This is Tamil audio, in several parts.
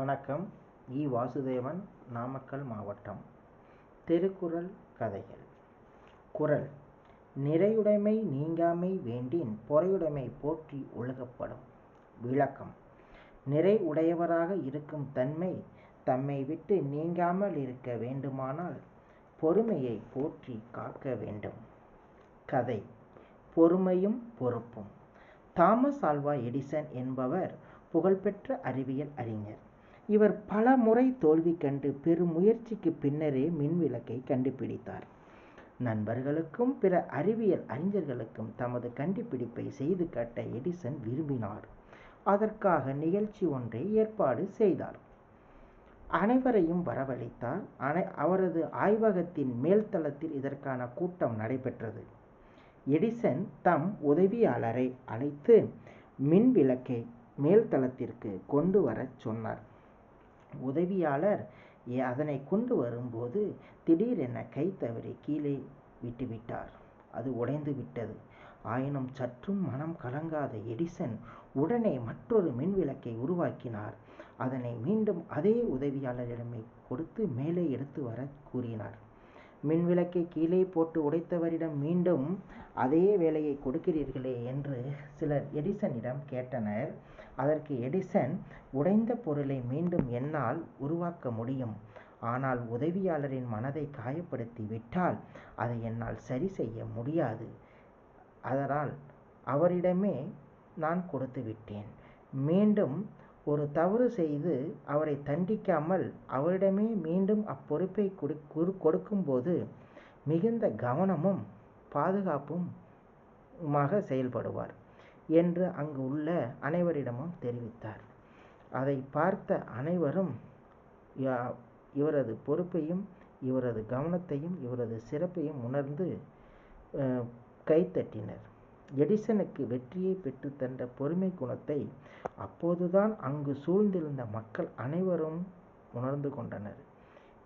வணக்கம். இ. வாசுதேவன் நாமக்கல் மாவட்டம். திருக்குறள் கதைகள். குரல் நிறையுடைமை நீங்காமை வேண்டின் பொறையுடைமை போற்றி ஒழுகப்படும். விளக்கம். நிறை உடையவராக இருக்கும் தன்மை தம்மை விட்டு நீங்காமல் இருக்க வேண்டுமானால் பொறுமையை போற்றி காக்க வேண்டும். கதை. பொறுமையும் பொறுப்பும். தாமஸ் ஆல்வா எடிசன் என்பவர் புகழ்பெற்ற அறிவியல் அறிஞர். இவர் பல முறை தோல்வி கண்டு பெரும் முயற்சிக்கு பின்னரே மின்விளக்கை கண்டுபிடித்தார். நண்பர்களுக்கும் பிற அறிவியல் அறிஞர்களுக்கும் தமது கண்டுபிடிப்பை செய்து காட்ட எடிசன் விரும்பினார். அதற்காக நிகழ்ச்சி ஒன்றை ஏற்பாடு செய்தார். அனைவரையும் வரவழைத்தார். அனை அவரது ஆய்வகத்தின் மேல்தளத்தில் இதற்கான கூட்டம் நடைபெற்றது. எடிசன் தம் உதவியாளரை அழைத்து மின் விளக்கை மேல்தளத்திற்கு கொண்டு வரச் சொன்னார். உதவியாளர் அதனை கொண்டு வரும்போது திடீரென கை தவறி கீழே விட்டுவிட்டார் அது உடைந்து விட்டது. ஆயினும் சற்றும் மனம் கலங்காத எடிசன் உடனே மற்றொரு மின் விளக்கை உருவாக்கினார். அதனை மீண்டும் அதே உதவியாளரிடமே கொடுத்து மேலே எடுத்து வர கூறினார். மின் விளக்கை கீழே போட்டு உடைத்தவரிடம் மீண்டும் அதே வேலையை கொடுக்கிறீர்களே என்று சிலர் எடிசனிடம் கேட்டனர். அதற்கு எடிசன் உடைந்த பொருளை மீண்டும் என்னால் உருவாக்க முடியும். ஆனால் உதவியாளரின் மனதை காயப்படுத்தி விட்டால் அதை என்னால் சரி செய்ய முடியாது. அதனால் அவரிடமே நான் கொடுத்து விட்டேன். மீண்டும் ஒரு தவறு செய்து அவரை தண்டிக்காமல் அவரிடமே மீண்டும் அப்பொறுப்பை கொடு கொடுக்கும்போது மிகுந்த கவனமும் பாதுகாப்புமாக செயல்படுவார் என்று அங்கு உள்ள அனைவரிடமும் தெரிவித்தார். அதை பார்த்த அனைவரும் இவரது பொறுப்பையும் இவரது கவனத்தையும் இவரது சிறப்பையும் உணர்ந்து கைத்தட்டினர். எடிசனுக்கு வெற்றியை பெற்றுத்தந்த பொறுமை குணத்தை அப்போதுதான் அங்கு சூழ்ந்திருந்த மக்கள் அனைவரும் உணர்ந்து கொண்டனர்.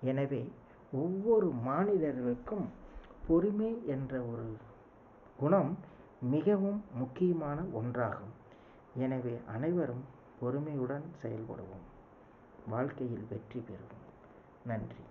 எனவே ஒவ்வொரு மாநிலர்களுக்கும் பொறுமை என்ற ஒரு குணம் மிகவும் முக்கியமான ஒன்றாகும். எனவே அனைவரும் பொறுமையுடன் செயல்படுவோம். வாழ்க்கையில் வெற்றி பெறுவோம். நன்றி.